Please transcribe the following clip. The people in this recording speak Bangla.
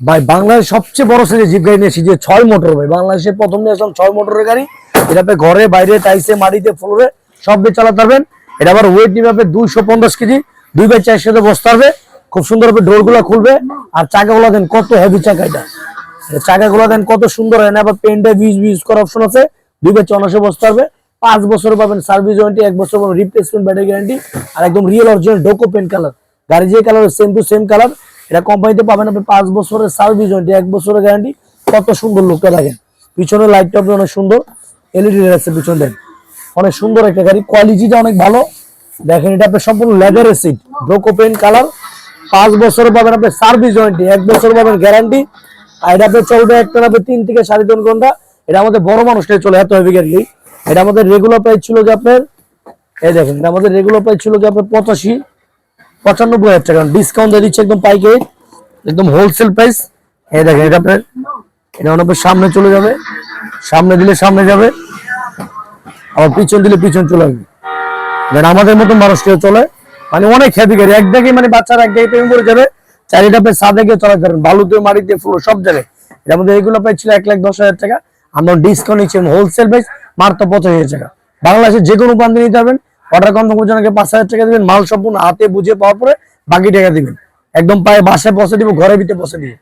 ভাই, বাংলাদেশ সবচেয়ে বড় সাইজের জিপ গাড়ি নিয়েছি যে ছয় মোটর ভাই। বাংলাদেশে প্রথম নিয়ে আসলাম ছয় মোটরের গাড়ি। এটা ঘরে, বাইরে টাইসে মাটিতে, ফ্লোরে সব দিয়ে চালাতে পারবেন। এটা আবার ওয়েট নিবে আপনি দুইশো পঞ্চাশ কেজি। দুই বাই সাথে বসতে পারবে। খুব সুন্দর ভাবে ডোরগুলো খুলবে। আর চাকাগুলো দেন কত হেভি চাকা এটা। চাকাগুলো দেন কত সুন্দর হয় না? আবার পেন্টে বিজ বিজ করার অপশন আছে। দুই বাই চনাশে বসতে পারবে। পাঁচ বছর পাবেন সার্ভিস ওয়ারেন্টি এক বছর পাবেন রিপ্লেসমেন্ট ব্যাটারি গ্যারান্টি আর একদম রিয়েল অরিজিনাল ডোকো পেন কালার গাড়ি যে colour same to same colour এটা কোম্পানিতে পাবেন আপনি পাঁচ বছরের সার্ভিস ওয়ারেন্টি এক বছরের গ্যারান্টি কত সুন্দর লুকটা দেখেন। পিছনে লাইটটা আপনি অনেক সুন্দর। এলইডি আছে পিছন দেন অনেক সুন্দর একটা গাড়ি। কোয়ালিটিটা অনেক ভালো। দেখেন, এটা আপনার সম্পূর্ণ লেদারের সিট ডোকো পেন কালার পাঁচ বছর পাবেন আপনার সার্ভিস ওয়ারেন্টি এক বছর পাবেন গ্যারান্টি আর এটা আপনার চলবে একটা না, তিন থেকে সাড়ে তিন ঘণ্টা। এটা আমাদের বড় মানুষটাই চলে এত হেভি গাড়ি এটা আমাদের রেগুলার প্রাইস ছিল যে আপনার, এই দেখেন, এটা আমাদের রেগুলার প্রাইস ছিল যে আপনার পঁচাশি। পঁচানব্বই হাজার টাকা। ডিসকাউন্ট দিয়ে দিচ্ছে একদম পাইকারি, একদম হোলসেল প্রাইস এই দেখেন এটা আপনার এটা আপনার সামনে চলে যাবে। সামনে দিলে সামনে যাবে। আবার পিছন দিলে পিছন চলে আসবে। আমাদের মতন মানুষ কেউ চলে মানে অনেক হেভি গাড়ি এক জায়গায় মানে বাচ্চারা এক জায়গায় প্রেম করে যাবে, চারিটা আপনি সাদে গিয়ে চলাতে পারেন বালুতে মাটিতে ফুলো সব জায়গায়। এটার মধ্যে এগুলো প্রাইস ছিল এক লাখ দশ হাজার টাকা। আমরা ডিসকাউন্ট নিচ্ছি হোলসেল প্রাইস মাত্র পঁচাশ হাজার টাকা। বাংলাদেশের যে কোনো প্রান্তে নিতে পারবেন। অর্ডার কনফার্ম করছেন আগে পাঁচ হাজার টাকা দিবেন, মাল সম্পূর্ণ হাতে বুঝে পাওয়ার পরে বাকি টাকা দিবেন। একদম পায়ে বাসায় পৌঁছে দিব ঘরে ভিতরে বসে দিব।